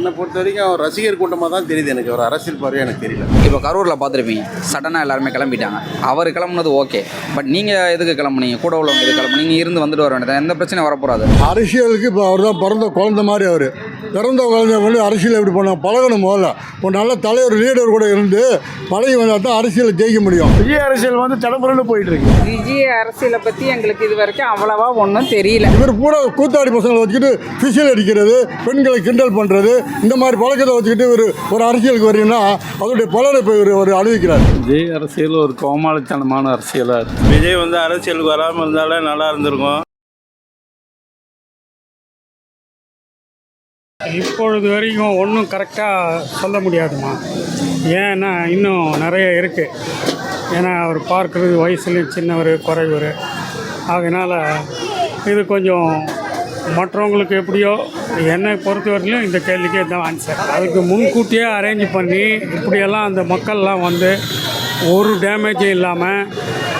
என்னை பொறுத்த வரைக்கும் அவர் ரசிகர் கூட்டமாக தான் தெரியுது எனக்கு. ஒரு அரசியல் பார்வையாக எனக்கு தெரியல. இப்போ கரூரில் பார்த்துருப்பீங்க சடனாக எல்லாருமே கிளம்பிட்டாங்க. அவர் கிளம்புனது ஓகே பட் நீங்கள் எதுக்கு கிளம்புனீங்க? கூட உள்ளவங்க எதுக்கு கிளம்புனீங்க? இருந்து வந்துட்டு வர வேண்டியது எந்த பிரச்சனையும் வரப்போகாது அரசியலுக்கு இப்போ அவர் தான் பிறந்த குழந்தை மாதிரி அவர். பிறந்த குழந்தை வந்து அரசியல் எப்படி பண்ண பழகணும் முதல்ல. ஒரு நல்ல தலைவர் லீடர் கூட இருந்து பழகி வந்தால் தான் அரசியலை ஜெயிக்க முடியும். விஜய் அரசியல் வந்து தலைமுறையில் போயிட்டு இருக்கு. விஜய் அரசியலை பற்றி எங்களுக்கு இது வரைக்கும் அவ்வளவா ஒன்றும் தெரியல. இவர் பூரா கூத்தாடி பசங்களை வச்சுக்கிட்டு ஃபிஷியல் அடிக்கிறது பெண்களை கிண்டல் பண்ணுறது இந்த மாதிரி பழக்கத்தை வச்சுக்கிட்டு இவர் ஒரு அரசியலுக்கு வரீங்கன்னா அதோடைய பலனை இப்போ இவர் ஒரு அனுபவிக்கிறார். விஜய் அரசியல் ஒரு கோமாளித்தனமான அரசியலாக இருக்கு. விஜய் வந்து அரசியலுக்கு வராமல் இருந்தாலே நல்லா இருந்திருக்கும். இப்பொழுது வரைக்கும் ஒன்றும் கரெக்டாக சொல்ல முடியாதுமா ஏன்னா இன்னும் நிறைய இருக்குது ஏன்னா அவர் பார்க்குறது வயசுலேயும் சின்னவர் குறைவர். அதனால் இது கொஞ்சம் மற்றவங்களுக்கு எப்படியோ என்னை பொறுத்தவரையிலும் இந்த கேள்விக்கே தான் ஆன்சர் அதுக்கு முன்கூட்டியே அரேஞ்ச் பண்ணி இப்படியெல்லாம் அந்த மக்கள்லாம் வந்து ஒரு டேமேஜும் இல்லாமல்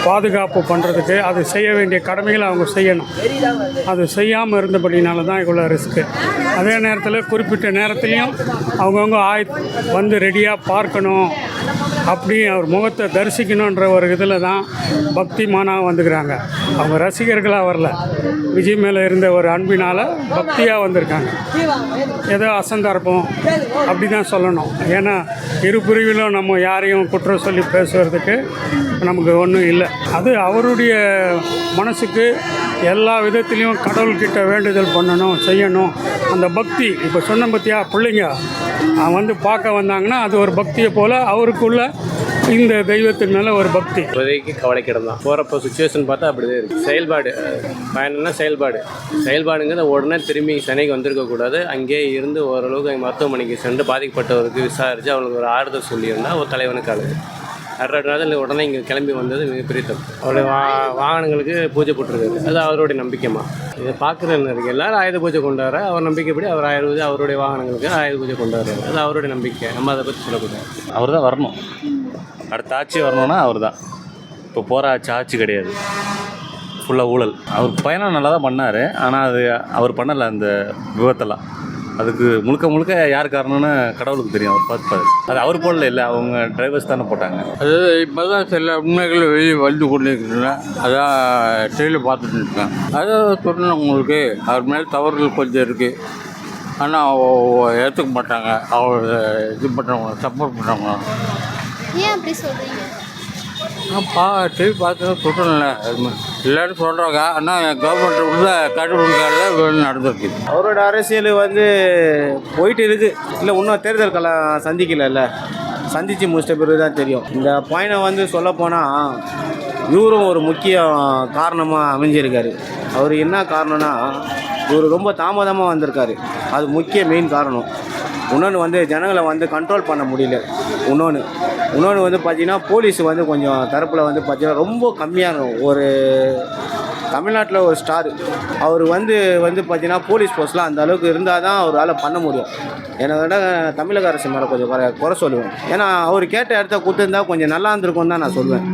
பாதுகாப்பு பண்ணுறதுக்கு அது செய்ய வேண்டிய கடமைகளை அவங்க செய்யணும். அது செய்யாமல் இருந்தபடினால தான் இவ்வளோ ரிஸ்க்கு அதே நேரத்தில் குறிப்பிட்ட நேரத்துலையும் அவங்கவுங்க ஆய் வந்து ரெடியாக பார்க்கணும். அப்படி அவர் முகத்தை தரிசிக்கணுன்ற ஒரு இதில் தான் பக்திமானாக வந்துக்கிறாங்க. அவங்க ரசிகர்களாக வரல. விஜய் மேலே இருந்த ஒரு அன்பினால் பக்தியாக வந்திருக்காங்க. ஏதோ அசந்தர்ப்பம் அப்படி தான் சொல்லணும். ஏன்னா இரு பிரிவிலும் நம்ம யாரையும் குற்றம் சொல்லி பேசுகிறதுக்கு நமக்கு ஒன்றும் இல்லை. அது அவருடைய மனசுக்கு எல்லா விதத்துலேயும் கடவுள்கிட்ட வேண்டுதல் பண்ணணும் செய்யணும். அந்த பக்தி இப்போ சொன்ன பற்றியா பிள்ளைங்க. அவன் வந்து பார்க்க வந்தாங்கன்னா அது ஒரு பக்தியை போல் அவருக்குள்ள இந்த தெய்வத்தின் மேலே ஒரு பக்தி. இப்போதைக்கு கவலைக்கிடம் தான் போகிறப்போ சுச்சுவேஷன் பார்த்தா அப்படிதான் இருக்குது செயல்பாடு. பயணம்னா செயல்பாடு. செயல்பாடுங்கிறத உடனே திரும்பி சென்னைக்கு வந்திருக்கக்கூடாது அங்கேயே இருந்து ஓரளவுக்கு மருத்துவமனைக்கு சென்று பாதிக்கப்பட்டவருக்கு விசாரித்து அவங்களுக்கு ஒரு ஆறுதல் சொல்லியிருந்தால் ஒரு தலைவனுக்கு அழகு அரை நாள் உடனே இங்கே கிளம்பி வந்தது மிகப்பெரிய தப்பு. அவருடைய வா வாகனங்களுக்கு பூஜை போட்டிருக்காரு. அது அவருடைய நம்பிக்கைமா இதை பார்க்குறேன்னு எல்லாரும் ஆயுத பூஜை கொண்டாடுற அவர் நம்பிக்கைப்படி அவர் ஆயுத பூஜை அவருடைய வாகனங்களுக்கு ஆயுத பூஜை கொண்டாடுறாரு அது அவருடைய நம்பிக்கை. நம்ம அதை பற்றி சொல்லக்கூடாது. அவர் தான் வரணும். அடுத்த ஆட்சி வரணும்னா அவர் தான். இப்போ போகிற ஆட்சி ஆட்சி கிடையாது. ஃபுல்லாக ஊழல். அவர் பயணம் நல்லா தான் பண்ணார். ஆனால் அது அவர் பண்ணலை அந்த விபத்தெல்லாம். அதுக்கு முழுக்க முழுக்க யார் காரணம்னு கடவுளுக்கு தெரியும் அவர் பார்த்துப்பாரு அது அவர் போடல இல்லை அவங்க டிரைவர்ஸ் தானே போட்டாங்க. அதாவது இப்போ தான் சில உண்மைகள் வெளியே வந்து கொண்டு இருக்கிறேன் அதான் டிவியில் பார்த்துட்டு இருக்கேன். அதை சொன்னேன் உங்களுக்கு அவர் மேலே தவறுகள் கொஞ்சம் இருக்குது ஆனால் ஏற்றுக்க மாட்டாங்க. அவர் இது பண்ணுறவங்க சப்போர்ட் பண்ணுறவங்க ஏன் அப்படி சொல்கிறீங்க பா டிவி பார்த்து சொல்கிறேன்ல எல்லாரும் சொல்கிறாங்க ஆனால் கவர்மெண்ட் உள்ள கண்டுபிடிக்கால நடந்திருக்கு. அவரோட அரசியல் வந்து போயிட்டு இருக்குது இல்லை இன்னும் தேர்தல் கலாம் சந்திக்கலைல்ல. சந்தித்து முடிச்சிட்ட பிறகு தான் தெரியும். இந்த பயணம் வந்து சொல்லப்போனால் இவரும் ஒரு முக்கிய காரணமாக அமைஞ்சிருக்காரு. அவர் என்ன காரணம்னா இவர் ரொம்ப தாமதமாக வந்திருக்காரு. அது முக்கிய மெயின் காரணம். இன்னொன்று வந்து ஜனங்களை வந்து கண்ட்ரோல் பண்ண முடியல. இன்னொன்று இன்னொன்று வந்து பார்த்திங்கன்னா போலீஸ் வந்து கொஞ்சம் தரப்பில் வந்து பார்த்தீங்கன்னா ரொம்ப கம்மியாக இருக்கும் ஒரு தமிழ்நாட்டில் ஒரு ஸ்டார் அவர் வந்து வந்து பார்த்தீங்கன்னா போலீஸ் போஸ்ட்லாம் அந்த அளவுக்கு இருந்தால் தான் அவரால் பண்ண முடியும். என்னை விட தமிழக அரசு மேலே கொஞ்சம் குறை குறை சொல்லுவேன். ஏன்னா அவர் கேட்ட இடத்த கொடுத்துருந்தா கொஞ்சம் நல்லா இருந்திருக்கும்னு தான் நான் சொல்லுவேன்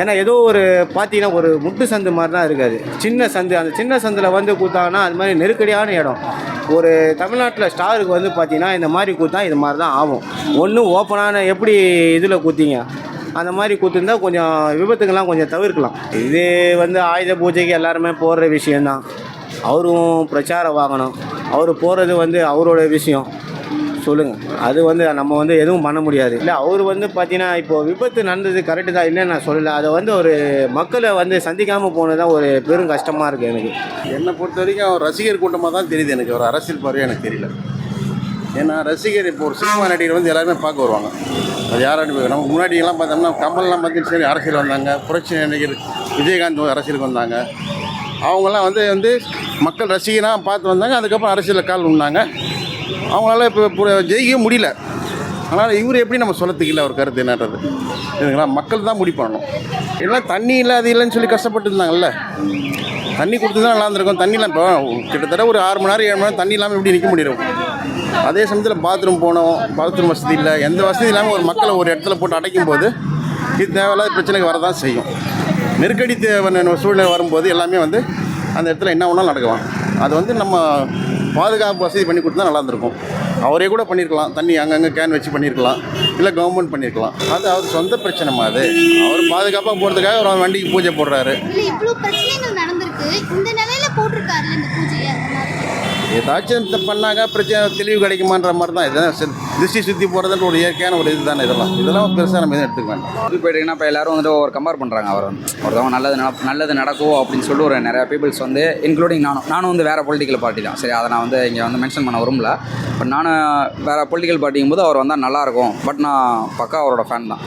ஏன்னா ஏதோ ஒரு பார்த்தீங்கன்னா ஒரு முட்டு சந்து மாதிரி தான் இருக்காது. சின்ன சந்து அந்த சின்ன சந்தில் வந்து கொடுத்தாங்கன்னா அது மாதிரி நெருக்கடியான இடம். ஒரு தமிழ்நாட்டில் ஸ்டாருக்கு வந்து பார்த்தீங்கன்னா இந்த மாதிரி கொடுத்தா இது மாதிரி தான் ஆகும். ஒன்றும் ஓப்பனான எப்படி இதில் கொடுத்தீங்க? அந்த மாதிரி கொடுத்துருந்தா கொஞ்சம் விபத்துக்கெல்லாம் கொஞ்சம் தவிர்க்கலாம். இது வந்து ஆயுத பூஜைக்கு எல்லாருமே போடுற விஷயந்தான் அவரும் பிரச்சாரம் வாங்கணும் அவர் போகிறது வந்து அவரோட விஷயம். சொல்லுங்கள் அது வந்து நம்ம வந்து எதுவும் பண்ண முடியாது. இல்லை அவர் வந்து பார்த்தீங்கன்னா இப்போ விபத்து நடந்தது கரெக்டு தான். இல்லைன்னு நான் சொல்லலை. அதை வந்து ஒரு மக்களை வந்து சந்திக்காமல் போனது தான் ஒரு பெரும் கஷ்டமாக இருக்குது எனக்கு. என்னை பொறுத்த வரைக்கும் அவர் ரசிகர் கூட்டமாக தான் தெரியுது எனக்கு. ஒரு அரசியல் பார்வையாக எனக்கு தெரியல. ஏன்னா ரசிகர் இப்போ ஒரு சினிமா நடிகர் வந்து எல்லாருமே பார்க்க வருவாங்க. அது யாரும் நம்ம முன்னாடியெல்லாம் பார்த்தோம்னா கமல்லாம் பார்த்து சரி அரசியல் வந்தாங்க புரட்சி நடிகர் விஜயகாந்த் அரசியலுக்கு வந்தாங்க. அவங்கெல்லாம் வந்து வந்து மக்கள் ரசிகனாக பார்த்து வந்தாங்க அதுக்கப்புறம் அரசியலில் கால் உண்டாங்க அவங்களால இப்போ ஜெயிக்கவே முடியல. அதனால் இவர் எப்படி நம்ம சொல்லத்துக்கு ஒரு கருத்து என்னன்றது. இதுங்களா மக்கள் தான் முடிவு பண்ணணும். எல்லாம் தண்ணி இல்லை அது இல்லைன்னு சொல்லி கஷ்டப்பட்டு இருந்தாங்கல்ல. தண்ணி கொடுத்து தான் நல்லா இருந்திருக்கும் தண்ணிலாம் இப்போ கிட்டத்தட்ட ஒரு ஆறு மணி நேரம் ஏழு மணி நேரம் தண்ணி இல்லாமல் எப்படி நிற்க முடியும்? அதே சமயத்தில் பாத்ரூம் போனோம். பாத்ரூம் வசதி இல்லை. எந்த வசதி இல்லாமல் ஒரு மக்களை ஒரு இடத்துல போட்டு அடைக்கும் போது இது தேவையில்லாத பிரச்சனைக்கு வரதான் செய்யும். நெருக்கடி தேவை சூழ்நிலை வரும்போது எல்லாமே வந்து அந்த இடத்துல என்ன வேணாலும் நடக்கலாம். அது வந்து நம்ம பாதுகாப்பு வசதி பண்ணி கொடுத்தா நல்லா இருந்திருக்கும். அவரே கூட பண்ணியிருக்கலாம் தண்ணி அங்கங்கே கேன் வச்சு பண்ணியிருக்கலாம் இல்லை கவர்மெண்ட் பண்ணியிருக்கலாம் அது அவர் சொந்த பிரச்சனைமா அது. அவர் பாதுகாப்பாக போகிறதுக்காக அவர் வண்டிக்கு பூஜை போடுறாரு. பிரச்சனைகள் நடந்திருக்கு. இந்த நிலையில போட்டிருக்காரு இந்த பூஜையை? ஏதாச்சும் இந்த பண்ணாங்க பிரச்சனை தெளிவு கிடைக்குமான்ற மாதிரி தான் இதெல்லாம் திருஷ்டி சுற்றி போகிறதுன்ற ஒரு இயற்கையான ஒரு இது தானே இதெல்லாம். இதெல்லாம் பெருசாக நம்ம எதுவும் எடுத்துக்க வேண்டாம். இது போயிட்டீங்கன்னா இப்போ எல்லாரும் வந்துட்டு ஒரு கம்பேர் பண்ணுறாங்க அவர் வந்து. ஒருத்தவங்க நல்லது நட நல்லது நடக்கும் அப்படின்னு சொல்லிட்டு ஒரு நிறையா பீப்புள்ஸ் வந்து இன்க்ளூடிங் நானும். நானும் வந்து வேறு பொலிட்டிக்கல் பார்ட்டி தான். சரி அதை நான் வந்து இங்கே வந்து மென்ஷன் பண்ண விரும்பல. பட் நான் வேறு பொலிட்டிக்கல் பார்ட்டிங்கும் போது அவர் வந்தால் நல்லாயிருக்கும் பட் நான் பக்கா அவரோட ஃபேன் தான்.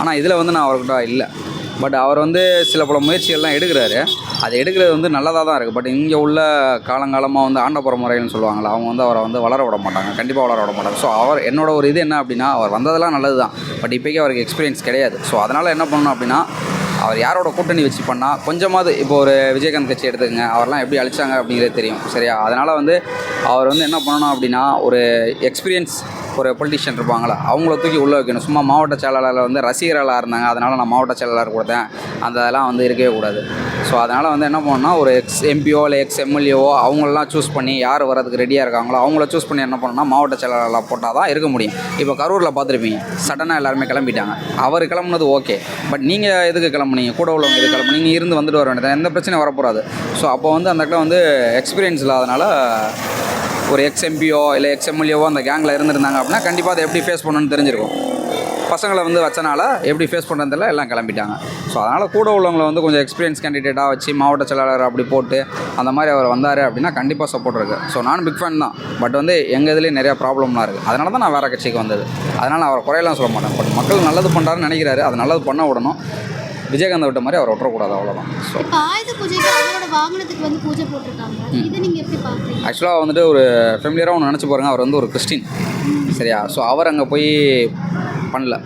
ஆனால் இதில் வந்து நான் அவர்கிட்ட இல்லை. பட் அவர் வந்து சில பல முயற்சிகள்லாம் எடுக்கிறாரு. அது எடுக்கிறது வந்து நல்லதாக தான் இருக்குது பட் இங்கே உள்ள காலங்காலமாக வந்து ஆண்டப்புற முறைகள்னு சொல்லுவாங்களா அவங்க வந்து அவரை வந்து வளர விட மாட்டாங்க. கண்டிப்பாக வளர விட மாட்டாங்க. ஸோ அவர் என்னோட ஒரு இது என்ன அப்படின்னா அவர் வந்ததெல்லாம் நல்லது தான் பட் இப்போக்கே அவருக்கு எக்ஸ்பீரியன்ஸ் கிடையாது. ஸோ அதனால் என்ன பண்ணணும் அப்படின்னா அவர் யாரோட கூட்டணி வச்சு பண்ணால் கொஞ்சமாவது இப்போ ஒரு விஜயகாந்த் கட்சி எடுத்துக்கங்க அவர்லாம் எப்படி அழிச்சாங்க அப்படிங்கிறது தெரியும் சரியா? அதனால் வந்து அவர் வந்து என்ன பண்ணணும் அப்படின்னா ஒரு எக்ஸ்பீரியன்ஸ் ஒரு பொலிட்டிஷியன் இருப்பாங்களா அவங்கள தூக்கி உள்ளே வைக்கணும். சும்மா மாவட்ட செயலாளரில் வந்து ரசிகர்களாக இருந்தாங்க அதனால் நான் மாவட்ட செயலாளர் கொடுத்தேன் அந்த இதெல்லாம் வந்து இருக்கவே கூடாது. ஸோ அதனால் வந்து என்ன பண்ணணும்னா ஒரு எக்ஸ் எம்பியோ இல்லை எக்ஸ் எம்எல்ஏவோ அவங்களெலாம் சூஸ் பண்ணி யார் வரதுக்கு ரெடியாக இருக்காங்களோ அவங்கள சூஸ் பண்ணி என்ன பண்ணணும்னா மாவட்ட செயலாளராக போட்டால் தான் இருக்க முடியும். இப்போ கரூரில் பார்த்துருப்பீங்க சடனாக எல்லாருமே கிளம்பிட்டாங்க. அவர் கிளம்புனது ஓகே பட் நீங்கள் எதுக்கு கிளம்புனீங்க? நீங்கள் கூட உள்ளவங்க இது கிளம்பு நீங்கள் இருந்து வந்துட்டு வர வேண்டியது எந்த பிரச்சனையும் வரப்போகாது ஸோ அப்போ வந்து அந்த இடத்துல வந்து எக்ஸ்பீரியன்ஸ் இல்லாதனால ஒரு எக்ஸ் எம்பியோ இல்லை எக்ஸ் எம்எல்ஏவோ அந்த கேங்கில் இருந்திருந்தாங்க அப்படின்னா கண்டிப்பாக அதை எப்படி ஃபேஸ் பண்ணணும்னு தெரிஞ்சிருக்கும். பசங்களை வந்து வச்சனால எப்படி ஃபேஸ் பண்ணுறதில்ல எல்லாம் கிளம்பிட்டாங்க. ஸோ அதனால் கூட உள்ளவங்களை வந்து கொஞ்சம் எக்ஸ்பீரியன்ஸ் கேண்டிடேட்டாக வச்சு மாவட்ட செயலாளர் அப்படி போட்டு அந்த மாதிரி அவர் வந்தார் அப்படின்னா கண்டிப்பாக சப்போர்ட் இருக்குது ஸோ நான் பிக் ஃபேன் தான். பட் வந்து எங்கள் இதுலேயும் நிறையா ப்ராப்ளம்லாம் இருக்குது அதனால தான் நான் வேறு கட்சிக்கு வந்தது. அதனால் அவர் குறையெல்லாம் சொல்ல மாட்டேன். பட் மக்கள் நல்லது பண்ணுறாருன்னு நினைக்கிறாரு. அது நல்லது பண்ண விடணும். விஜயகாந்த் விட்ட மாதிரி அவர் விட்டுறக்கூடாது அவ்வளோதான் ஸோ ஆயுத பூஜைக்கு அவரோட வாகனத்துக்கு வந்து பூஜை போட்டிருக்காங்க. இதை எப்படி ஆக்சுவலாக வந்துட்டு ஒரு ஃபெமிலியராக ஒன்று நினச்சி பாருங்க அவர் வந்து ஒரு கிறிஸ்டின். சரியா? ஸோ அவர் அங்கே போய் பண்ணல.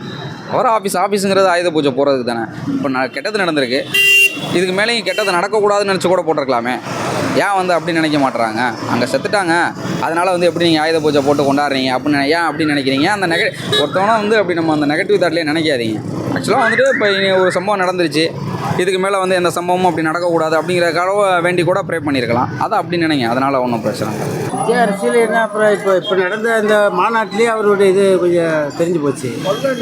அவர் ஆஃபீஸ் ஆஃபீஸுங்கிறது ஆயுத பூஜை போகிறதுக்கு தானே. இப்போ நான் கெட்டது நடந்திருக்கு. இதுக்கு மேலேயும் கெட்டது நடக்கக்கூடாதுன்னு நினச்சி கூட போட்டிருக்கலாமே. ஏன் வந்து அப்படி நினைக்க மாட்றாங்க? அங்கே செத்துட்டாங்க. அதனால் வந்து எப்படி நீங்கள் ஆயுத பூஜை போட்டு கொண்டாடுறீங்க? அப்படின்னு ஏன் அப்படி நினைக்கிறீங்க? அந்த நெக ஒருத்தவனா வந்து அப்படி நம்ம அந்த நெகட்டிவ் தாட்லேயே நினைக்காதீங்க. ஆக்சுவலாக வந்துட்டு இப்போ இனி ஒரு சம்பவம் நடந்துருச்சு. இதுக்கு மேலே வந்து எந்த சம்பவமும் அப்படி நடக்கக்கூடாது அப்படிங்கிறக்காக வேண்டி கூட ப்ரே பண்ணியிருக்கலாம் அதை அப்படி நினைங்க. அதனால் ஒன்றும் பிரச்சனை இல்லை. விஜய் அரசியல் என்ன? அப்புறம் இப்போ இப்போ நடந்த இந்த மாநாட்டிலே அவருடைய இது கொஞ்சம் தெரிஞ்சு போச்சு.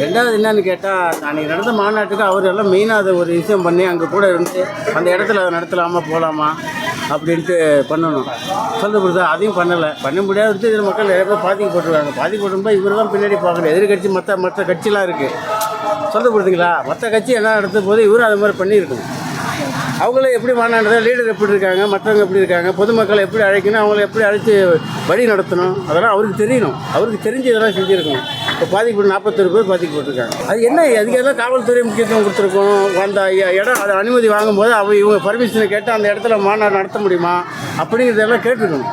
ரெண்டாவது என்னன்னு கேட்டால் அன்றைக்கி நடந்த மாநாட்டுக்கு அவர் எல்லாம் மெயினாக அதை ஒரு விஷயம் பண்ணி அங்கே கூட இருந்து அந்த இடத்துல அதை நடத்தலாமா போகலாமா அப்படின்ட்டு பண்ணணும். சொல்லப்படுதா அதையும் பண்ணலை. பண்ண முடியாது இதில் மக்கள் நிறைய பேர் பாதிக்கப்பட்டிருக்காங்க பாதிக்கப்பட்டிருந்தா இவர் தான் பின்னாடி பார்க்கணும். எதிர்கட்சி மற்ற மற்ற கட்சிலாம் இருக்குது சொல்லப்படுதுங்களா மற்ற கட்சி என்ன நடத்த போது இவரும் அது மாதிரி பண்ணியிருக்கணும். அவங்கள எப்படி மாநாடு லீடர் எப்படி இருக்காங்க மற்றவங்க எப்படி இருக்காங்க பொதுமக்களை எப்படி அழைக்கணும் அவங்கள எப்படி அழைச்சி வழி நடத்தணும் அதெல்லாம் அவருக்கு தெரியணும். அவருக்கு தெரிஞ்சு இதெல்லாம் செஞ்சுருக்கணும். இப்போ பாதிக்கப்பட்டு நாற்பத்தொரு பேர் பாதிக்கப்பட்டிருக்காங்க. அது என்ன அதுக்கெல்லாம் காவல்துறை முக்கியத்துவம் கொடுத்துருக்கோம் அந்த இடம் அதை அனுமதி வாங்கும்போது அவங்க இவங்க பர்மிஷனை கேட்டு அந்த இடத்துல மாநாடு நடத்த முடியுமா? அப்படிங்கிறதெல்லாம் கேட்டுருக்கணும்.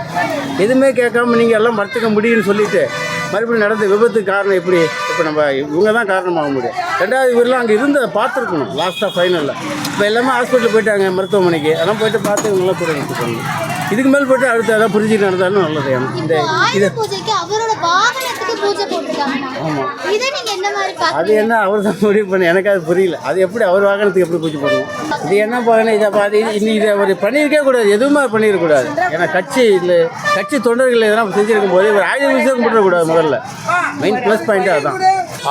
எதுவுமே கேட்காம நீங்கள் எல்லாம் மறுத்துக்க முடியும்னு சொல்லிட்டு மறுபடியும் நடந்த விபத்துக்கு காரணம் எப்படி? இப்போ நம்ம இவங்க தான் காரணமாக முடியும் ரெண்டாவது இவரெல்லாம் அங்கே இருந்ததை பார்த்துருக்கணும். லாஸ்ட்டாக ஃபைனலில் இப்போ எல்லாமே ஹாஸ்பிட்டல் போயிட்டாங்க மருத்துவமனைக்கு. அதெல்லாம் போயிட்டு பார்த்து இவங்களாம் கூட எடுத்துக்கோங்க இதுக்கு மேல் போயிட்டு அடுத்து அதான் புரிஞ்சுட்டு நடந்தாலும் நல்லது. இந்த இப்போ பூஜை போட்டிருக்காங்க. இதை நீங்க என்ன மாதிரி அது என்ன அவர் தான் முடிவு பண்ணி எனக்கு அது புரியல. அது எப்படி அவர் வாகனத்துக்கு எப்படி பூஜை பண்ணுவோம் இது என்ன பாகனம் இதை பாதி இன்னி இதை அவர் பண்ணியிருக்கவே கூடாது. எதுவுமே பண்ணிடக்கூடாது ஏன்னா கட்சி இல்லை கட்சி தொண்டர்கள் எதனா செஞ்சிருக்கும் போது இவர் ஆயுத விஷயம் போட்டுறக்கூடாது முதல்ல. மெயின் ப்ளஸ் பாயிண்ட் அதுதான்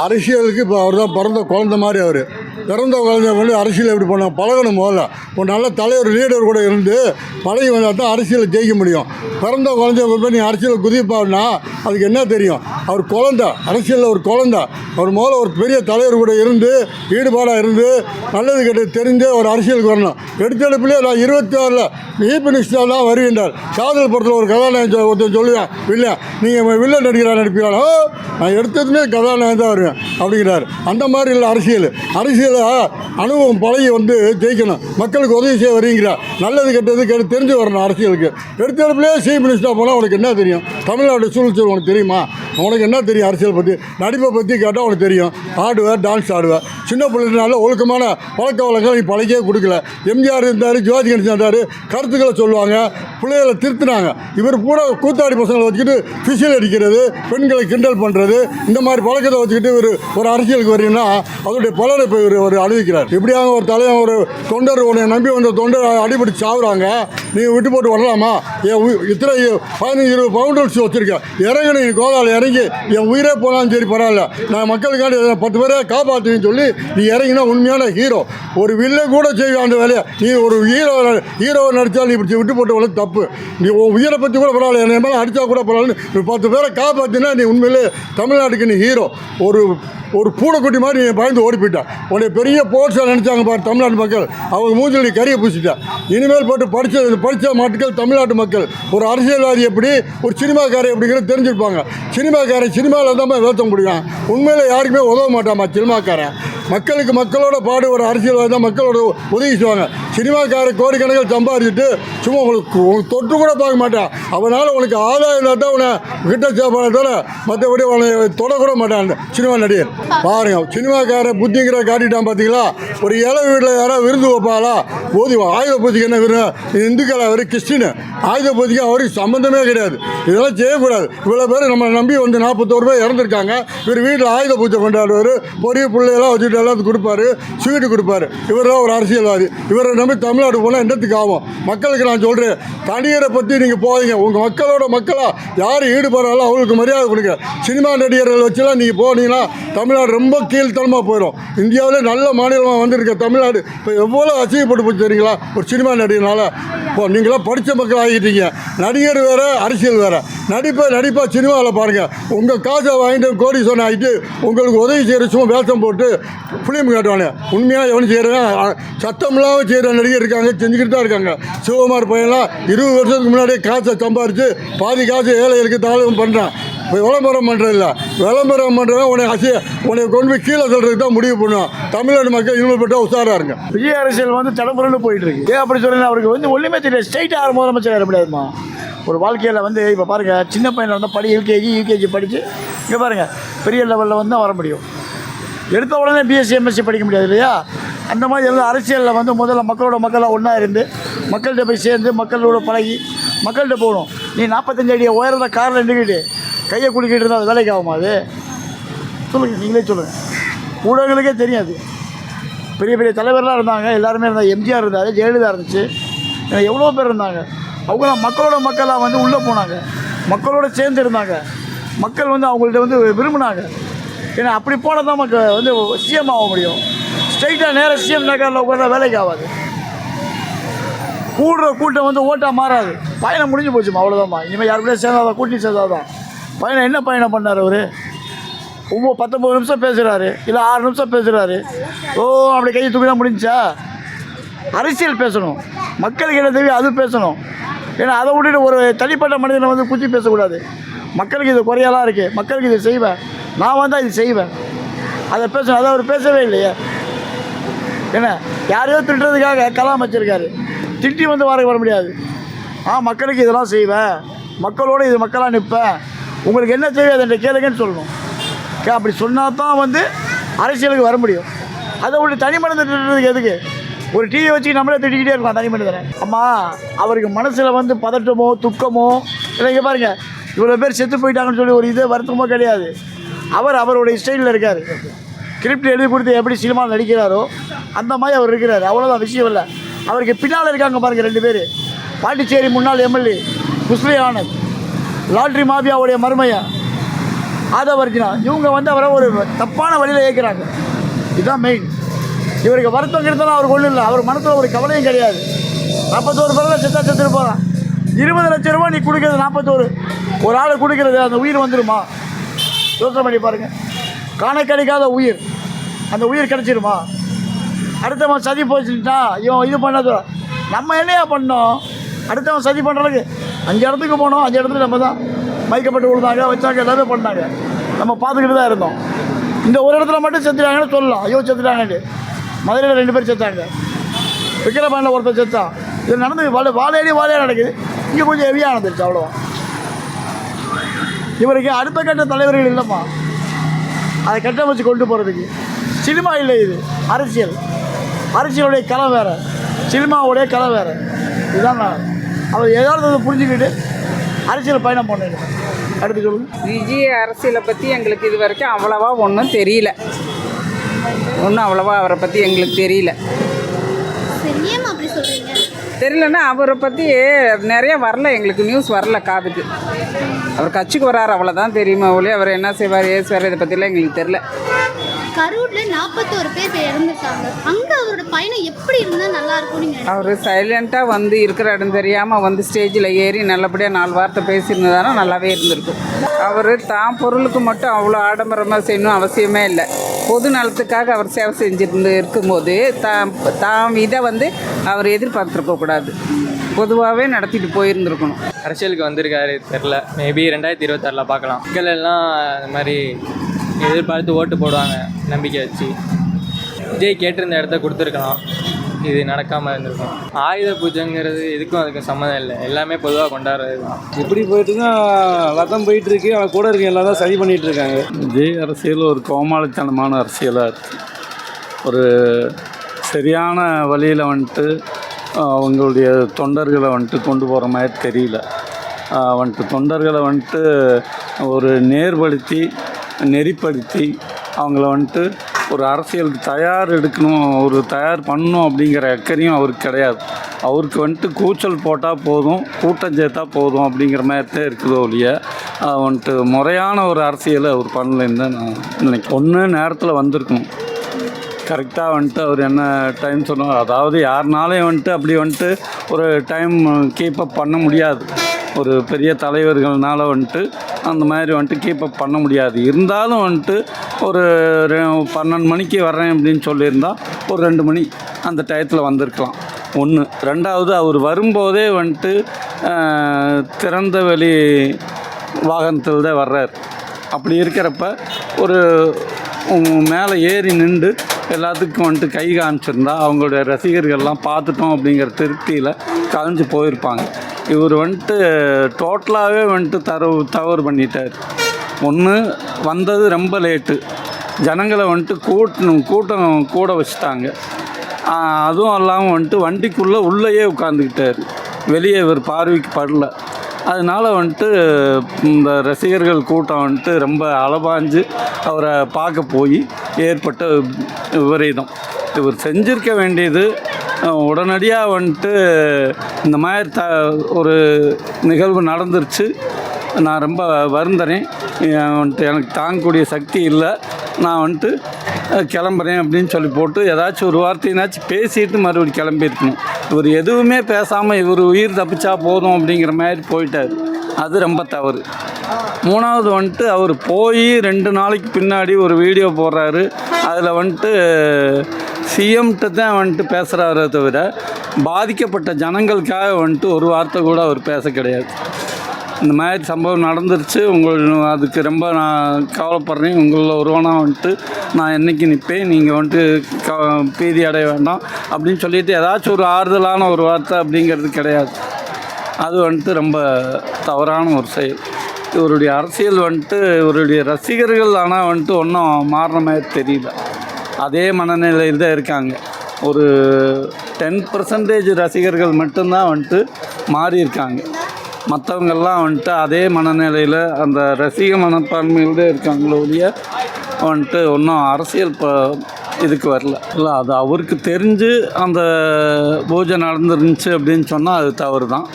அரசியலுக்கு இப்போ அவர் தான் பிறந்த குழந்த மாதிரி அவர். பிறந்த குழந்தை வந்து அரசியல் எப்படி பண்ண பழகணும் முதல்ல. ஒரு நல்ல தலைவர் லீடர் கூட இருந்து பழகி வந்தால் தான் அரசியலில் ஜெயிக்க முடியும். பிறந்த குழந்தைய போய் நீ அரசியல் குதிப்பாருனா அதுக்கு என்ன தெரியும்? அவர் குழந்தை அரசியலில் ஒரு குழந்தை. அவர் முதல்ல ஒரு பெரிய தலைவர் கூட இருந்து ஈடுபாடாக இருந்து நல்லது கெட்டது தெரிஞ்சு ஒரு அரசியலுக்கு வரணும். எடுத்தெடுப்புலேயே நான் இருபத்தி ஆறில் ஈப் மினிஸ்டர் தான் வருகின்றார். காதல் படத்தில் ஒரு கதாநாயகன் ஒருத்தர் சொல்லுவேன் இல்லை நீங்கள் வில்லன் நடிக்கிறார் நடிப்பீங்களோ நான் எடுத்ததுமே கதாநாயகன் தான் வருவேன் அப்படிங்கிறார். அந்த மாதிரி இல்லை அரசியல். அரசியல் அனுபவம் பழகி வந்து ஜெயிக்கணும். மக்களுக்கு உதவி செய்ய வரீங்களா நல்லது கெட்டது கெட்டு தெரிஞ்சு வரணும் அரசியலுக்கு. எடுத்தெடுப்புலேயே சீஃப் மினிஸ்டர் போனால் உனக்கு என்ன தெரியும்? தமிழ்நாடு சூழ்நிலை உனக்கு தெரியுமா? உனக்கு என்ன தெரியும் அரசியல் பற்றி நடிப்பை பற்றி கேட்டால் உனக்கு தெரியும். ஆடுவேன் டான்ஸ் ஆடுவேன். சின்ன பிள்ளைனால ஒழுக்கமான பழக்க வழக்கம் நீ பழக்கவே கொடுக்கல. எம்ஜிஆர் இருந்தார் சிவாஜி கணேசன் இருந்தார் கருத்துக்களை சொல்லுவாங்க பிள்ளைகளை திருத்தினாங்க. இவர் பூரா கூத்தாடி பசங்களை வச்சுக்கிட்டு ஃபிஷியல் அடிக்கிறது பெண்களை கிண்டல் பண்ணுறது இந்த மாதிரி பழக்கத்தை வச்சுக்கிட்டு இவர் ஒரு அரசியலுக்கு வரீங்கன்னா அதோடைய பலனை இப்போ இவர் ஒரு அனுபவிக்கிறார் இப்படியாக ஒரு தலைவன் ஒரு தொண்டர் உன்னை நம்பி வந்த தொண்டர் அடிபட்டு சாவுறாங்க. நீ விட்டு போட்டு வரலாமா? என் இத்தனை பதினஞ்சு இருபது பவுண்டர்ஸ் வச்சுருக்கேன். இறங்கி நீ கோதாவில் இறங்கி என் உயிரே போனாலும் சரி பரவாயில்ல. நான் மக்களுக்காண்டி பத்து பேரை காப்பாற்றுவேன்னு சொல்லி நீ இறங்கினா உண்மையான ஹீரோ ஒரு வில்லை கூட செய்வேன் அந்த வேலையை. நீ ஒரு ஹீரோ ஹீரோவை நடித்தால் நீ இப்படி விட்டு போட்டு வரது தப்பு. நீ உன் உயிரை பற்றி கூட பரவாயில்ல. என்ன மேலே அடித்தா கூட பரவாயில்ல. பத்து பேரை காப்பாற்றினா நீ உண்மையிலே தமிழ்நாட்டுக்கு நீ ஹீரோ ஒரு ஒரு பூனைக்குட்டி மாதிரி நீ பயந்து ஓடி போயிட்ட. உன்னை பெரிய போர்ட்ஸாக நினச்சாங்க பாரு தமிழ்நாட்டு மக்கள். அவங்க மூஞ்சலி கறியை பூசிட்ட. இனிமேல் போட்டு படித்த படித்த மக்கள் தமிழ்நாட்டு மக்கள். ஒரு அரசியல்வாதி எப்படி ஒரு சினிமாக்காரர் எப்படிங்கிறது தெரிஞ்சிருப்பாங்க. சினிமாக்காரன் சினிமாவில் தான் வேத்த முடியும் உண்மையில் யாருக்குமே உதவ மாட்டாமா சினிமாக்காரன். மக்களுக்கு மக்களோட பாடு ஒரு அரசியல்வாதி தான் மக்களோட உதவி செய்வாங்க. சினிமாக்கார கோடிக்கணக்கில் சம்பாதிச்சுட்டு சும்மா உங்களுக்கு உங்களுக்கு தொட்டு கூட பார்க்க மாட்டான். அவனால் உனக்கு ஆதாயம் தான் உன்னை கிட்ட சேப்பான தவிர மற்றபடி உன்னை தொடக்கூட மாட்டான் அந்த சினிமா நடிகர். பாருங்க சினிமாக்கார புத்திங்கிற காட்டிட்டான் பார்த்தீங்களா ஒரு இலை வீட்டில் யாராவது விருந்து வைப்பாளா? போதி ஆயுத பூஜைக்கு என்ன விருந்து? இந்துக்கள் அவர் கிறிஸ்டின் ஆயுத பூஜைக்கு அவருக்கு சம்மந்தமே கிடையாது. இதெல்லாம் செய்யக்கூடாது. இவ்வளோ பேர் நம்ம நம்பி வந்து நாற்பத்தோரு பேர் இறந்துருக்காங்க. இவர் வீட்டில் ஆயுத பூஜை கொண்டாடுவார். பொரிய பிள்ளையெல்லாம் வச்சுட்டு எல்லாத்துக்கும் கொடுப்பாரு ஸ்வீட்டு கொடுப்பாரு. இவர் ஒரு அரசியல்வாதி. இவரை நம்பி தமிழ்நாடு போனால் என்னத்துக்கு ஆகும்? மக்களுக்கு நான் சொல்கிறேன் தனியரை பற்றி நீங்கள் போவீங்க உங்கள் மக்களோட மக்களாக யார் ஈடுபடுறாங்களோ அவங்களுக்கு மரியாதை கொடுங்க. சினிமா நடிகர்கள் வச்சுலாம் நீங்கள் போனீங்கன்னா தமிழ்நாடு ரொம்ப கீழ்த்தனமாக போயிடும். இந்தியாவிலே நல்ல மாநிலமாக வந்திருக்க தமிழ்நாடு. இப்போ எவ்வளோ அசிங்கப்பட்டு போச்சு தெரியுங்களா? ஒரு சினிமா நடிகனால இப்போ நீங்களாம் படித்த மக்கள் ஆகிட்டீங்க. நடிகர் வேறு அரசியல் வேறு. நடிப்பை நடிப்பாக சினிமாவில் பாருங்கள் உங்கள் காசை வாங்கிட்டு கோடி சொன்ன ஆகிட்டு உங்களுக்கு உதவி செய்கிற சும்மா வேஷம் போட்டு ஃபிலிம் காட்டுவாங்க உண்மையாக எவனும் செய்கிறேன் சத்தம் இல்லாமல் செய்கிற நடிகர் இருக்காங்க செஞ்சுக்கிட்டு தான் இருக்காங்க. சிவகுமார் பையன்லாம் இருபது வருஷத்துக்கு முன்னாடியே காசை சம்பாரித்து பாதி காசு ஏழைகளுக்கு தாழ்வு பண்ணுறான் இப்போ விளம்பரம் பண்ணுறதில்ல விளம்பரம் பண்ணுறவன் உன்னை அசிய உனக்கு கொண்டு போய் கீழே சொல்கிறதுக்கு தான் முடிவு பண்ணுவான். தமிழ்நாடு மக்கள் இனிமேல் பட்டா உஷாராக இருங்க விஜய் அரசியல் வந்து தடம்புரண்டு போயிட்டு இருக்கு ஏன் அப்படி சொல்றேன் அவருக்கு வந்து ஒன்றுமே தெரியல. ஸ்ட்ரைட்டாக யார் முதலமைச்சர் வர முடியாதுமா ஒரு வாழ்க்கையில் வந்து இப்போ பாருங்கள் சின்ன பையனில் வந்து படி எல்கேஜி யூகேஜி படித்து இங்கே பாருங்கள் பெரிய லெவலில் வந்து தான் வர முடியும். எடுத்த உடனே பிஎஸ்சி எம்எஸ்சி படிக்க முடியாது இல்லையா? அந்த மாதிரி எல்லாம் அரசியலில் வந்து முதல்ல மக்களோட மக்களாக ஒன்றா இருந்து மக்கள்கிட்ட போய் சேர்ந்து மக்களோட பழகி மக்கள்கிட்ட போகணும். நீ நாற்பத்தஞ்சு அடி உயர்ந்த காரில் நின்றுக்கிட்டு கையை குடிக்கிட்டு இருந்தால் அது வேலைக்கு ஆகுமா அது? சொல்லுங்கள் நீங்களே சொல்லுங்கள் ஊடகங்களுக்கே தெரியாது. பெரிய பெரிய தலைவர்லாம் இருந்தாங்க எல்லாருமே இருந்தாங்க. எம்ஜிஆர் இருந்தார் ஜெயலலிதா இருந்துச்சு. எவ்வளோ பேர் இருந்தாங்க. அவங்களாம் மக்களோட மக்களாக வந்து உள்ளே போனாங்க. மக்களோட சேர்ந்து இருந்தாங்க. மக்கள் வந்து அவங்கள்ட்ட வந்து விரும்பினாங்க. ஏன்னா அப்படி போனால் தான் மக்கள் வந்து சிஎம் ஆக முடியும். ஸ்ட்ரைட்டாக நேராக சிஎம் நகரில் உட்காந்தா வேலைக்கு ஆகாது. கூடுற கூட்டம் வந்து ஓட்டாக மாறாது. பயணம் முடிஞ்சு போச்சுமா அவ்வளோதாம்மா இனிமேல் யார் கூட சேர்ந்தாதான் கூட்டி சேர்ந்தாதான். பயணம் என்ன பயணம் பண்ணார் அவர்? ஒவ்வொரு பத்தொம்பது நிமிஷம் பேசுகிறாரு இல்லை ஆறு நிமிஷம் பேசுகிறாரு ஓ அப்படி கையை தூக்கினா முடிஞ்சா? அரசியல் பேசணும். மக்களுக்கு என்ன தேவையோ அது பேசணும். ஏன்னா அதை விட்டுட்டு ஒரு தனிப்பட்ட மனிதனை வந்து குத்தி பேசக்கூடாது. மக்களுக்கு இது குறையெல்லாம் இருக்குது மக்களுக்கு இது செய்வேன். நான் வந்தால் இது செய்வேன். அதை பேசணும் அதை அவர் பேசவே இல்லையே. என்ன? யாரையோ திட்டுறதுக்காக கலாம் வச்சுருக்காரு. திட்டி வந்து வர வர முடியாது. ஆ மக்களுக்கு இதெல்லாம் செய்வேன். மக்களோடு இது மக்களாக நிற்பேன் உங்களுக்கு என்ன தேவை அதை கேளுங்கன்னு சொல்லணும். கே அப்படி சொன்னால் தான் வந்து அரசியலுக்கு வர முடியும். அதை ஒரு தனி மனிதன் திட்டுறதுக்கு எதுக்கு? ஒரு டிவி வச்சு நம்மளே திட்டிக்கிட்டே இருக்கலாம் தனி மனிதனை அம்மா அவருக்கு மனசில் வந்து பதட்டமோ துக்கமோ இல்லை இங்கே பாருங்க இவ்வளோ பேர் செத்து போயிட்டாங்கன்னு சொல்லி ஒரு இதே வருத்தமோ கிடையாது. அவர் அவருடைய ஸ்டைலில் இருக்கார். ஸ்கிரிப்ட் எழுதி கொடுத்து எப்படி சினிமா நடிக்கிறாரோ அந்த மாதிரி அவர் இருக்கிறார். அவ்வளோதான் விஷயம் இல்லை. அவருக்கு பின்னால் இருக்காங்க பாருங்க ரெண்டு பேர். பாண்டிச்சேரி முன்னாள் எம்எல்ஏ குஸ்லி ஆனந்த் லாட்ரி மாபியாவுடைய மருமையா ஆதவர்ஜினா இவங்க வந்து அவரை ஒரு தப்பான வழியில் ஏற்கிறாங்க இதுதான் மெயின் இவருக்கு வருத்தம் கிடைத்தாலும் அவருக்கு ஒன்றும் இல்லை. அவர் மனத்தில் ஒரு கவலையும் கிடையாது. நாற்பத்தோரு பேரில் செத்தா செத்துட்டு போகிறான் இருபது லட்ச ரூபா நீ கொடுக்குறது நாற்பத்தோரு ஒரு ஆள் கொடுக்குறது அந்த உயிர் வந்துடுமா யோசனை பண்ணி பாருங்கள் காண கிடைக்காத உயிர். அந்த உயிர் கிடைச்சிருமா? அடுத்தவன் சதி போச்சுட்டா இவன் இது பண்ணது. நம்ம என்னையா பண்ணோம்? அடுத்தவன் சதி பண்ணுறதுக்கு அஞ்சு இடத்துக்கு போனோம் அஞ்சு இடத்துல நம்ம தான் மயக்கப்பட்டு விழுந்தாங்க வச்சாங்க எல்லாமே பண்ணாங்க. நம்ம பார்த்துக்கிட்டு தான் இருந்தோம். இந்த ஒரு இடத்துல மட்டும் செத்துட்டாங்கன்னு சொல்லலாம். ஐயோ செத்துட்டாங்கன்னு. மதுரையில் ரெண்டு பேர் செத்தாங்க. விக்கிரபாண்டில் ஒருத்தர் செத்தான். இது நடந்து வாழ வாழையடி வாழையாக நடக்குது. இங்கே கொஞ்சம் ஹெவியாக நடந்துருச்சு அவ்வளோவா இவருக்கு அடுத்த கட்ட தலைவர்கள் இல்லைம்மா. அதை கட்டமைச்சு கொண்டு போகிறதுக்கு சினிமா இல்லை இது. அரசியல். அரசியலுடைய கலை வேறு. சினிமாவுடைய கலை வேறு. இதுதான் நான். அவர் ஏதாவது புரிஞ்சுக்கிட்டு அரசியல் பயணம் பண்ணணும். அடுத்து சொல்லுங்கள் விஜய் அரசியலை பற்றி எங்களுக்கு இது வரைக்கும் அவ்வளவா ஒன்றும் தெரியல. ஒன்றும் அவ்வளவா அவரை பற்றி எங்களுக்கு தெரியல. தெரியலன்னா அவரை பற்றி நிறைய வரல எங்களுக்கு நியூஸ் வரல காதுக்கு. அவர் கட்சிக்கு வராரு அவ்வளோதான் தெரியுமா ஒழிய அவர் என்ன செய்வார் ஏசுவார் இதை பற்றிலாம் எங்களுக்கு தெரில கரூர்ல நாற்பத்தோரு பேர் இறந்துட்டாங்க அங்க அவரோட பயணம் எப்படி இருந்தா நல்லா இருக்கும்? அவர் சைலண்ட்டாக வந்து இருக்கிற இடம் தெரியாமல் வந்து ஸ்டேஜில் ஏறி நல்லபடியாக நாலு வார்த்தை பேசியிருந்ததானா நல்லாவே இருந்திருக்கும். அவர் தான் பொருளுக்கு மட்டும் அவ்வளோ ஆடம்பரமாக செய்யணும் அவசியமே இல்லை. பொது நலத்துக்காக அவர் சேவை செஞ்சுருந்து இருக்கும்போது தாம் தாம் இதை வந்து அவர் எதிர்பார்த்துருக்கக்கூடாது பொதுவாகவே நடத்திட்டு போயிருந்துருக்கணும். அரசியலுக்கு வந்திருக்காரு தெரில மேபி ரெண்டாயிரத்தி இருபத்தாறில் பார்க்கலாம். மக்கள் எல்லாம் இந்த மாதிரி எதிர்பார்த்து ஓட்டு போடுவாங்க நம்பிக்கை வச்சு. விஜய் கேட்டிருந்த இடத்த கொடுத்துருக்கலாம். இது நடக்காமல் இருந்திருக்கும். ஆயுத பூஜைங்கிறது இதுக்கும் அதுக்கும் சம்மந்தம் இல்லை. எல்லாமே பொதுவாக கொண்டாடுறது தான். எப்படி நல்லா தான் போயிட்டு இருக்கு அவன் கூட இருக்க எல்லாம் தான் சரி பண்ணிட்டு இருக்காங்க. விஜய் அரசியல் ஒரு கோமாளித்தனமான அரசியலாக இருக்குது ஒரு சரியான வழியில் வந்துட்டு அவங்களுடைய தொண்டர்களை வந்துட்டு கொண்டு போகிற மாதிரி தெரியல. வந்துட்டு தொண்டர்களை வந்துட்டு ஒரு நேர்படுத்தி நெறிப்படுத்தி அவங்கள வந்துட்டு ஒரு அரசியல் தயார் எடுக்கணும் ஒரு தயார் பண்ணணும் அப்படிங்கிற அக்கறையும் அவருக்கு கிடையாது. அவருக்கு வந்துட்டு கூச்சல் போட்டால் போதும் கூட்டம் சேர்த்தா போதும் அப்படிங்கிற மாதிரி தான் இருக்குதோ ஒழிய வந்துட்டு முறையான ஒரு அரசியலை அவர் பண்ணலைன்னு தான் நான் நினைக்கிறேன். ஒன்று நேரத்தில் வந்திருக்கணும். கரெக்டாக வந்துட்டு அவர் என்ன டைம் சொன்னார் அதாவது யாருனாலையும் வந்துட்டு அப்படி வந்துட்டு ஒரு டைம் கீப்பப் பண்ண முடியாது. ஒரு பெரிய தலைவர்கள்னால வந்துட்டு அந்த மாதிரி வந்துட்டு கீப்பப் பண்ண முடியாது. இருந்தாலும் வந்துட்டு ஒரு பன்னெண்டு மணிக்கு வர்றேன் அப்படின்னு சொல்லியிருந்தா ஒரு ரெண்டு மணி அந்த டயத்தில் வந்திருக்கலாம். ஒன்று ரெண்டாவது அவர் வரும்போதே வந்துட்டு திறந்த வெளி வாகனத்தில் தான் வர்றார். அப்படி இருக்கிறப்ப ஒரு மேலே ஏறி நின்று எல்லாத்துக்கும் வந்துட்டு கை காமிச்சிருந்தா அவங்களுடைய ரசிகர்கள்லாம் பார்த்துட்டோம் அப்படிங்கிற திருப்தியில் கலைஞ்சு போயிருப்பாங்க. இவர் வந்துட்டு டோட்டலாகவே வந்துட்டு தரவு தவறு பண்ணிட்டார். ஒன்று வந்தது ரொம்ப லேட்டு ஜனங்களை வந்துட்டு கூட்டணும் கூட்டம் கூட வச்சுட்டாங்க. அதுவும் இல்லாமல் வந்துட்டு வண்டிக்குள்ளே உள்ளேயே உட்காந்துக்கிட்டார் வெளியே இவர் பார்வைக்கு படல. அதனால வந்துட்டு இந்த ரசிகர்கள் கூட்டம் வந்துட்டு ரொம்ப அளவாஞ்சு அவரை பார்க்க போய் ஏற்பட்ட விபரீதம். இவர் செஞ்சிருக்க வேண்டியது உடனடியாக வந்துட்டு இந்த மாதிரி த ஒரு நிகழ்வு நடந்துருச்சு. நான் ரொம்ப வருந்தனேன் வந்துட்டு எனக்கு தாங்கக்கூடிய சக்தி இல்லை. நான் வந்துட்டு கிளம்புறேன் அப்படின்னு சொல்லி போட்டு ஏதாச்சும் ஒரு வார்த்தையினாச்சும் பேசிட்டு மறுபடியும் கிளம்பியிருக்கணும். இவர் எதுவுமே பேசாமல் இவர் உயிர் தப்பிச்சா போதும் அப்படிங்கிற மாதிரி போயிட்டார். அது ரொம்ப தவறு. மூணாவது வந்துட்டு அவர் போய் ரெண்டு நாளைக்கு பின்னாடி ஒரு வீடியோ போடுறாரு. அதில் வந்துட்டு சிஎம்கிட்ட தான் வந்துட்டு பேசுகிறாரே தவிர பாதிக்கப்பட்ட ஜனங்களுக்காக வந்துட்டு ஒரு வார்த்தை கூட அவர் பேச கிடையாது. இந்த மாதிரி சம்பவம் நடந்துருச்சு. உங்கள் அதுக்கு ரொம்ப நான் கவலைப்படுறேன். உங்களில் ஒருவனாக வந்துட்டு நான் என்னைக்கு நிற்பேன் நீங்கள் வந்துட்டு க பீதி அடைய வேண்டாம். அப்படின்னு சொல்லிட்டு ஏதாச்சும் ஒரு ஆறுதலான ஒரு வார்த்தை அப்படிங்கிறது கிடையாது. அது வந்துட்டு ரொம்ப தவறான ஒரு செயல். இவருடைய அரசியல் வந்துட்டு இவருடைய ரசிகர்கள் ஆனால் வந்துட்டு ஒன்றும் மாறின மாதிரி தெரியல. அதே மனநிலையில் தான் இருக்காங்க. ஒரு டென் பர்சன்டேஜ் ரசிகர்கள் மட்டும்தான் வந்துட்டு மாறியிருக்காங்க. மற்றவங்கெல்லாம் வந்துட்டு அதே மனநிலையில் அந்த ரசிக மனப்பான்மையில்தான் இருக்காங்களோ ஒழிய வந்துட்டு ஒன்றும் அரசியல் ப இதுக்கு வரல. இல்லை அது அவருக்கு தெரிஞ்சு அந்த பூஜை நடந்துருந்துச்சு அப்படின்னு சொன்னால் அது தவறு தான்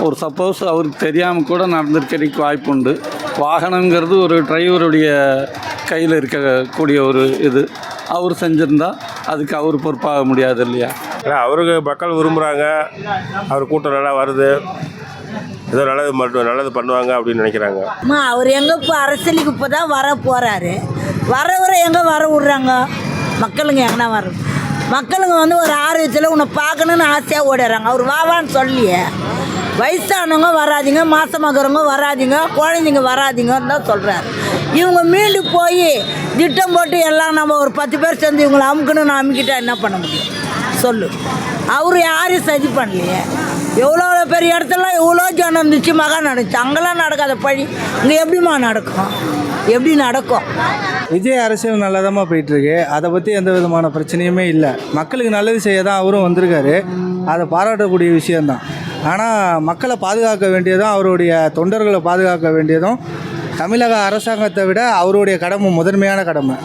ஒரு சப்போஸ் அவருக்கு தெரியாமல் கூட நடந்திருக்கிறதுக்கு வாய்ப்பு உண்டு. வாகனங்கிறது ஒரு டிரைவருடைய கையில் இருக்கக்கூடிய ஒரு இது. அவர் செஞ்சுருந்தா அதுக்கு அவர் பொறுப்பாக முடியாது இல்லையா? ஏன்னா அவருக்கு மக்கள் விரும்புகிறாங்க அவர் கூட்டம் நல்லா வருது. ஏதோ நல்லது மட்டும் நல்லது பண்ணுவாங்க அப்படின்னு நினைக்கிறாங்க. அம்மா அவர் எங்கே இப்போ அரசியலுக்கு இப்போ தான் வர போகிறாரு வரவரை எங்கே வர விட்றாங்க? மக்களுங்க எங்கன்னா வர மக்களுங்க வந்து ஒரு ஆர்வத்தில் உன்னை பார்க்கணுன்னு ஆசையாக ஓடிடுறாங்க. அவர் வாவான்னு சொல்லியே. வயசானவங்க வராதிங்க மாசமாகறவங்க வராதிங்க குழந்தைங்க வராதீங்கன்னு தான் சொல்கிறாரு இவங்க மீண்டு போய் திட்டம் போட்டு எல்லாம் நம்ம ஒரு பத்து பேர் சேர்ந்து இவங்களை அமுக்கணும்னு அமுக்கிட்டா என்ன பண்ண முடியும்? சொல்லு. அவர் யாரையும் சதி பண்ணலையே. எவ்வளோ பெரிய இடத்துல எவ்வளோ ஜனம் இருந்துச்சு மகா நடந்துச்சு. அங்கெல்லாம் நடக்காத பழி. இங்கே எப்படிம்மா நடக்கும்? எப்படி நடக்கும்? விஜய் அரசியல் நல்லதாம்மா போயிட்டுருக்கு. அதை பற்றி எந்த விதமான பிரச்சனையுமே இல்லை. மக்களுக்கு நல்லது செய்ய தான் அவரும் வந்திருக்காரு. அதை பாராட்டக்கூடிய விஷயந்தான் ஆனால் மக்களை பாதுகாக்க வேண்டியதும் அவருடைய தொண்டர்களை பாதுகாக்க வேண்டியதும் தமிழக அரசாங்கத்தை விட அவருடைய கடமை முதன்மையான கடமை.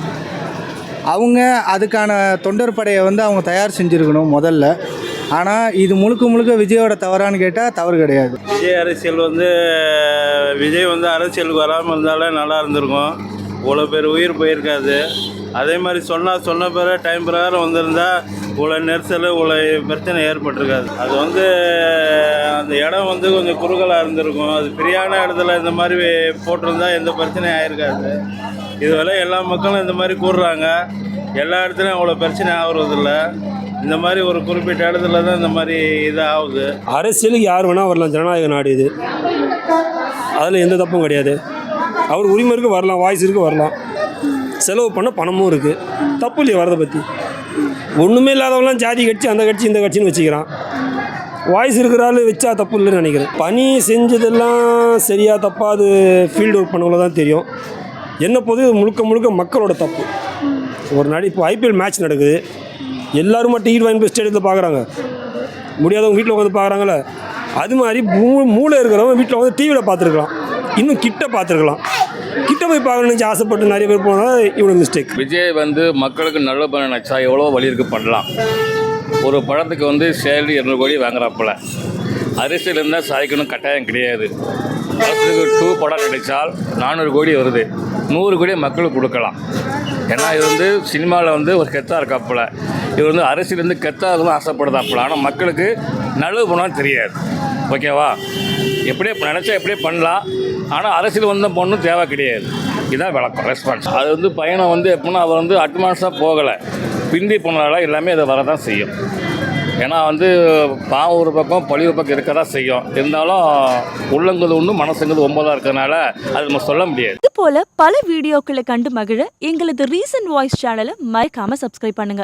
அவங்க அதுக்கான தொண்டர் படையை வந்து அவங்க தயார் செஞ்சுருக்கணும் முதல்ல. ஆனால் இது முழுக்க முழுக்க விஜயோட தவறான்னு கேட்டால் தவறு கிடையாது. விஜய் அரசியல் வந்து விஜய் வந்து அரசியலுக்கு வராமல் இருந்தாலே நல்லா இருந்திருக்கும். இவ்வளோ பேர் உயிர் போயிருக்காது. அதே மாதிரி சொன்னால் சொன்ன பிறகு டைம் பிரகாரம் வந்திருந்தா இவ்வளோ நெரிசல் இவ்வளோ பிரச்சனை ஏற்பட்டிருக்காது. அது வந்து அந்த இடம் வந்து கொஞ்சம் குறுகலாக இருந்திருக்கும். அது ஃப்ரீயான இடத்துல இந்த மாதிரி போட்டிருந்தா எந்த பிரச்சனையும் ஆயிருக்காது. இதுவரை எல்லா மக்களும் இந்த மாதிரி கூடுறாங்க எல்லா இடத்துலையும் அவ்வளோ பிரச்சனை ஆகுறதில்ல. இந்த மாதிரி ஒரு குறிப்பிட்ட இடத்துல தான் இந்த மாதிரி இது ஆகுது அரசியலுக்கு யார் வேணால் வரலாம் ஜனநாயக நாடு இது. அதில் எந்த தப்பும் கிடையாது. அவர் உரிமை இருக்கு வரலாம் வாய்ஸ் இருக்கு வரலாம். செலவு பண்ண பணமும் இருக்குது தப்பு இல்லையா வரதை பற்றி ஒன்றுமே இல்லாதவங்களாம் ஜாதி கட்சி அந்த கட்சி இந்த கட்சின்னு வச்சுக்கிறான். வாய்ஸ் இருக்கிற ஆள் வச்சா தப்பு இல்லைன்னு நினைக்கிறேன். பணி செஞ்சதெல்லாம் சரியாக தப்பாக அது ஃபீல்டு ஒர்க் பண்ணவங்கள தான் தெரியும். என்ன போது முழுக்க முழுக்க மக்களோட தப்பு. ஒரு நடி இப்போ ஐபிஎல் மேட்ச் நடக்குது. எல்லாரும் மட்டும் வாங்கி போய் ஸ்டேடியத்தில் பார்க்குறாங்க முடியாதவங்க வீட்டில் உட்காந்து பார்க்குறாங்களே அது மாதிரி மூ மூளை இருக்கிறவங்க வீட்டில் வந்து டிவியில் பார்த்துருக்கலாம். இன்னும் கிட்ட பார்த்துருக்கலாம். கிட்ட போய் பார்க்கணும்னு ஆசைப்பட்டு நிறைய பேர் போனால் இவ்வளோ மிஸ்டேக் விஜய் வந்து மக்களுக்கு நல்ல பண்ண நினச்சா எவ்வளோ வழி இருக்கு பண்ணலாம். ஒரு படத்துக்கு வந்து சேலரி இரநூறு கோடி வாங்குறாப்புல. அரிசியில் இருந்தால் சாய்க்கணும் கட்டாயம் கிடையாது. படத்துக்கு டூ படம் நடித்தால் நானூறு கோடி வருது. நூறு கோடி மக்களுக்கு கொடுக்கலாம். ஏன்னா இது வந்து சினிமாவில் வந்து ஒரு கெத்தாக இருக்காப்புல. இது வந்து அரசியலேருந்து வந்து ஆசைப்படுதாப்புல. ஆனால் மக்களுக்கு நல்லது பண்ணாலும் தெரியாது. ஓகேவா? எப்படியே நினச்சா எப்படியே பண்ணலாம். ஆனால் அரசியல் வந்த பொண்ணும் தேவை கிடையாது. இதுதான் விளக்கம் ரெஸ்பான்ஸ் அது வந்து பயணம் வந்து எப்படின்னா அவர் வந்து அட்வான்ஸாக போகலை. பிந்தி போனால எல்லாமே அதை வரதான் செய்யும். ஏன்னா வந்து பாவம் ஒரு பக்கம் பழி ஒரு பக்கம் இருக்க தான் செய்யும். இருந்தாலும் உள்ளங்கிறது ஒன்று மனசுங்கிறது ஒன்பதாக இருக்கிறதுனால அது நம்ம சொல்ல முடியாது. இது போல பல வீடியோக்களை கண்டு மகிழ எங்களது ரீசன் வாய்ஸ் சேனலை மறக்காம சப்ஸ்கிரைப் பண்ணுங்க.